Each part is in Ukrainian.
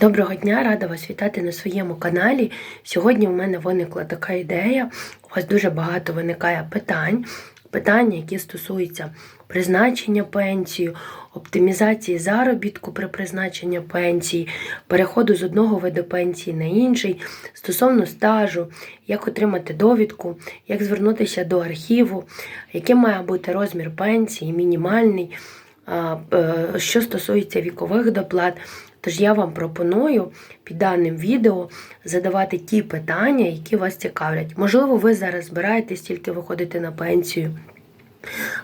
Доброго дня, рада вас вітати на своєму каналі. Сьогодні у мене виникла така ідея. У вас дуже багато виникає питань. Питання, які стосуються призначення пенсії, оптимізації заробітку при призначенні пенсії, переходу з одного виду пенсії на інший, стосовно стажу, як отримати довідку, як звернутися до архіву, який має бути розмір пенсії, мінімальний, е, що стосується вікових доплат. Тож я вам пропоную під даним відео задавати ті питання, які вас цікавлять. Можливо, ви зараз збираєтесь тільки виходити на пенсію.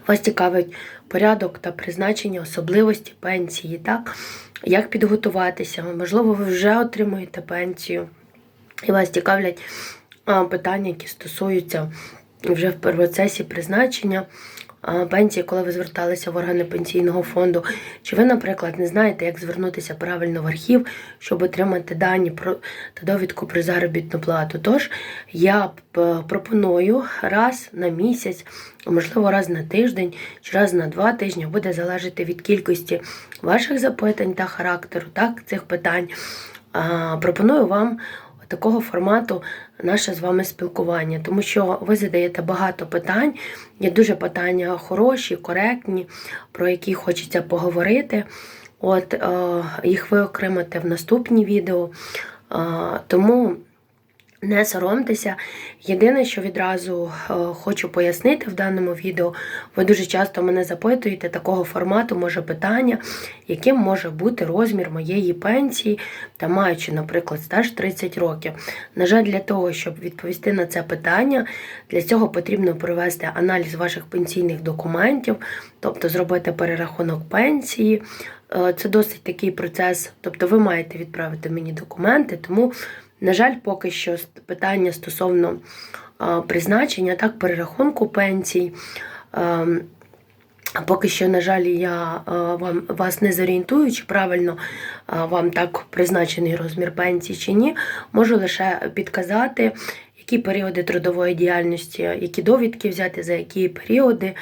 Вас цікавить порядок та призначення особливості пенсії, так? Як підготуватися? Можливо, ви вже отримуєте пенсію. І вас цікавлять питання, які стосуються вже в процесі призначення пенсії, коли ви зверталися в органи пенсійного фонду. Чи ви, наприклад, не знаєте, як звернутися правильно в архів, щоб отримати дані про та довідку про заробітну плату? Тож я п- пропоную раз на місяць, можливо, раз на тиждень чи раз на два тижні буде залежати від кількості ваших запитань та характеру, так, цих питань. Пропоную вам такого формату наше з вами спілкування, тому що ви задаєте багато питань, є дуже питання хороші, коректні, про які хочеться поговорити. От е, їх ви окремите в наступні відео. Е, тому не соромтеся. Єдине, що відразу е, хочу пояснити в даному відео, ви дуже часто мене запитуєте такого формату, може питання, яким може бути розмір моєї пенсії, та маючи, наприклад, стаж 30 років. На жаль, для того, щоб відповісти на це питання, для цього потрібно провести аналіз ваших пенсійних документів, тобто зробити перерахунок пенсії. Е, Це досить такий процес, тобто ви маєте відправити мені документи, тому. На жаль, поки що питання стосовно призначення, так, перерахунку пенсій. ем, Поки що, на жаль, я е, вам вас не зорієнтую, чи правильно е, вам так призначений розмір пенсії чи ні. Можу лише підказати, які періоди трудової діяльності, які довідки взяти, за які періоди, е,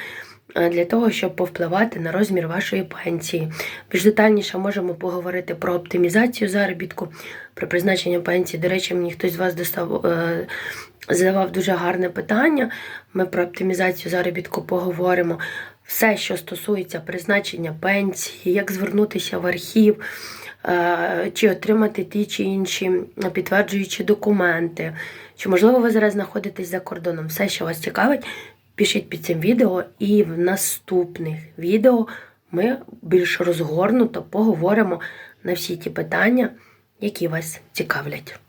для того, щоб повпливати на розмір вашої пенсії. Більш детальніше можемо поговорити про оптимізацію заробітку при призначенні пенсії. До речі, мені хтось з вас достав. е, Задавав дуже гарне питання. Ми про оптимізацію заробітку поговоримо. Все, що стосується призначення пенсії, як звернутися в архів, е, чи отримати ті чи інші підтверджуючі документи, чи, можливо, ви зараз знаходитесь за кордоном. Все, що вас цікавить, пишіть під цим відео, і в наступних відео ми більш розгорнуто поговоримо на всі ті питання, які вас цікавлять.